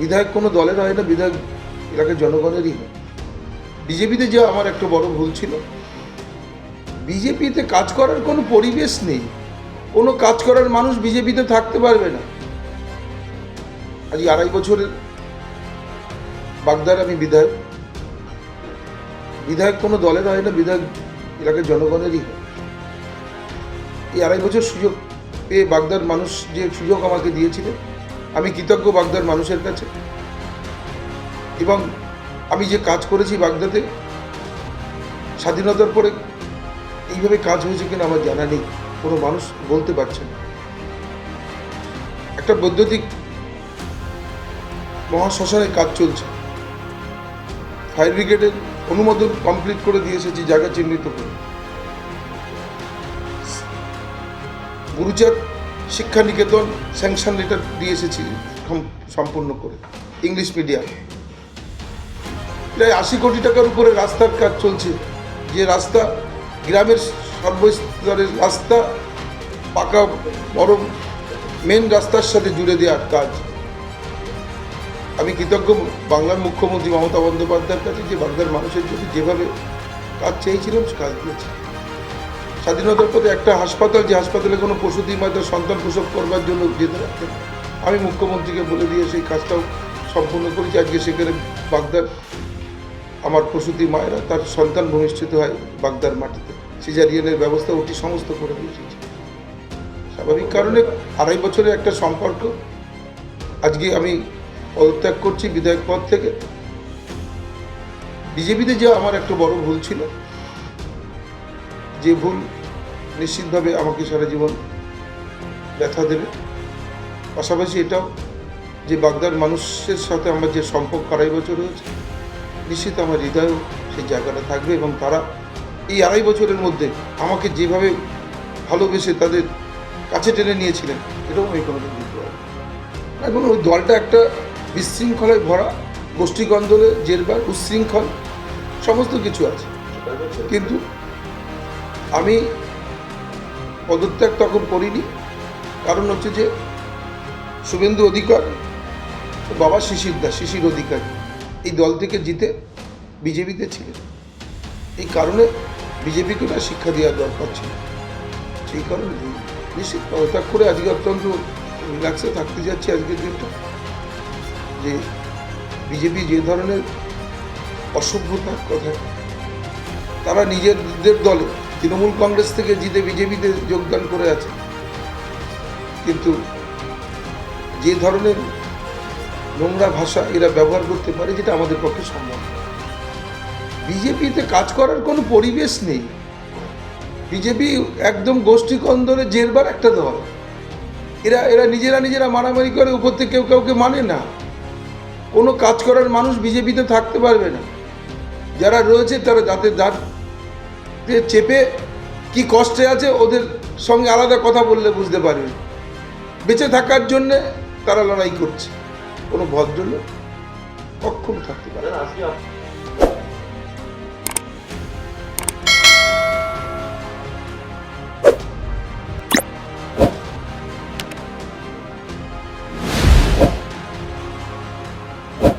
বিধায়ক কোনো দলের হয় না, বিধায়ক এলাকার জনগণেরই হয়। বিজেপিতে যে আমার একটা বড় ভুল ছিল, বিজেপিতে কাজ করার কোনো পরিবেশ নেই। কোনো কাজ করার মানুষ বিজেপিতে থাকতে পারবে না। আজ আড়াই বছরের বাগদার আমি বিধায়ক। বিধায়ক কোনো দলের হয় না, বিধায়ক এলাকার জনগণেরই হয়। এই আড়াই বছর সুযোগ পেয়ে বাগদার মানুষ যে সুযোগ আমাকে দিয়েছিলেন আমি কৃতজ্ঞ বাগদার মানুষের কাছে। এবং আমি যে কাজ করেছি বাগদাতে, স্বাধীনতার পরে এইভাবে কাজ হয়েছে কিনা আমার জানা নেই। কোনো মানুষ বলতে পারছে না। একটা বৈদ্যুতিক মহাশ্মশানের কাজ চলছে। ফায়ার ব্রিগেডের অনুমোদন কমপ্লিট করে দিয়ে এসেছি, জায়গা চিহ্নিত করে। গুরুচাঁদ শিক্ষা নিকেতন স্যাংশন লেটার দিয়ে এসেছি সম- সম্পূর্ণ করে। English medium. প্রায় আশি কোটি টাকার উপরে রাস্তার কাজ চলছে। যে রাস্তা, গ্রামের সর্বস্তরের রাস্তা, পাকা, বড় মেন রাস্তার সাথে জুড়ে দেওয়ার কাজ। আমি কৃতজ্ঞ বাংলার মুখ্যমন্ত্রী মমতা বন্দ্যোপাধ্যায়ের কাছে যে বাংলার মানুষের জন্য যেভাবে কাজ চেয়েছিলাম কাজ দিয়েছে। স্বাধীনতার পরে একটা হাসপাতাল, যে হাসপাতালে কোনো প্রসূতি মাতা সন্তান প্রসব করবার জন্য যেতে রাখতেন আমি মুখ্যমন্ত্রীকে বলে দিয়ে সেই কাজটাও সম্পূর্ণ করেছি। আজকে সেখানে বাগদার আমার প্রসূতি মায়েরা তার সন্তান ভূমিষ্ঠিত হয় বাগদার মাটিতে। সিজারিয়ানের ব্যবস্থা ওটি সমস্ত করে দিয়েছি। স্বাভাবিক কারণে আড়াই বছরের একটা সম্পর্ক। আজকে আমি পদত্যাগ করছি বিধায়ক পদ থেকে। বিজেপিতে যে আমার একটা বড় ভুল ছিল। যে ভুল নিশ্চিতভাবে আমাকে সারা জীবন ব্যথা দেবে। পাশাপাশি এটাও যে বাগদার মানুষের সাথে আমার যে সম্পর্ক আড়াই বছর হয়েছে, নিশ্চিত আমার হৃদয়েও সেই জায়গাটা থাকবে এবং তারা এই আড়াই বছরের মধ্যে আমাকে যেভাবে ভালোবেসে তাদের কাছে টেনে নিয়েছিলেন, এটাও আমি কোনোদিন বুঝতে পারি এখন ওই দলটা একটা বিশৃঙ্খলায় ভরা গোষ্ঠী কন্দলে জেরবার উচ্ছৃঙ্খল সমস্ত কিছু আছে। কিন্তু আমি পদত্যাগ তখন করিনি। কারণ হচ্ছে যে শুভেন্দু অধিকার বাবা শিশির দাস, শিশির অধিকার। এই দল থেকে জিতে বিজেপিতে ছিলেন। এই কারণে বিজেপিকে না শিক্ষা দেওয়ার দরকার ছিল। সেই কারণে। নিশ্চিত পদত্যাগ করে আজকে অত্যন্ত রিল্যাক্সে থাকতে যাচ্ছি আজকের দিনটা। যে বিজেপি যে ধরনের অসভ্যতার কথা, তারা নিজেদের দলে তৃণমূল কংগ্রেস থেকে জিতে বিজেপিতে যোগদান করে আছে। কিন্তু যে ধরনের নোংরা ভাষা এরা ব্যবহার করতে পারে, যেটা আমাদের পক্ষে সম্ভব। বিজেপিতে কাজ করার কোনো পরিবেশ নেই। বিজেপি একদম গোষ্ঠী কন্দরে জেরবার একটা দল। এরা এরা নিজেরা নিজেরা মারামারি করে, উপর থেকে কেউ কাউকে মানে না। কোনো কাজ করার মানুষ বিজেপিতে থাকতে পারবে না। যারা রয়েছে তারা যাতে দাঁতে চেপে কি কষ্টে আছে ওদের সঙ্গে আলাদা কথা বললে বুঝতে পারবে বেঁচে থাকার জন্যে তারা লড়াই করছে। কোনো ভদ্রলোক অক্ষম থাকতে পারে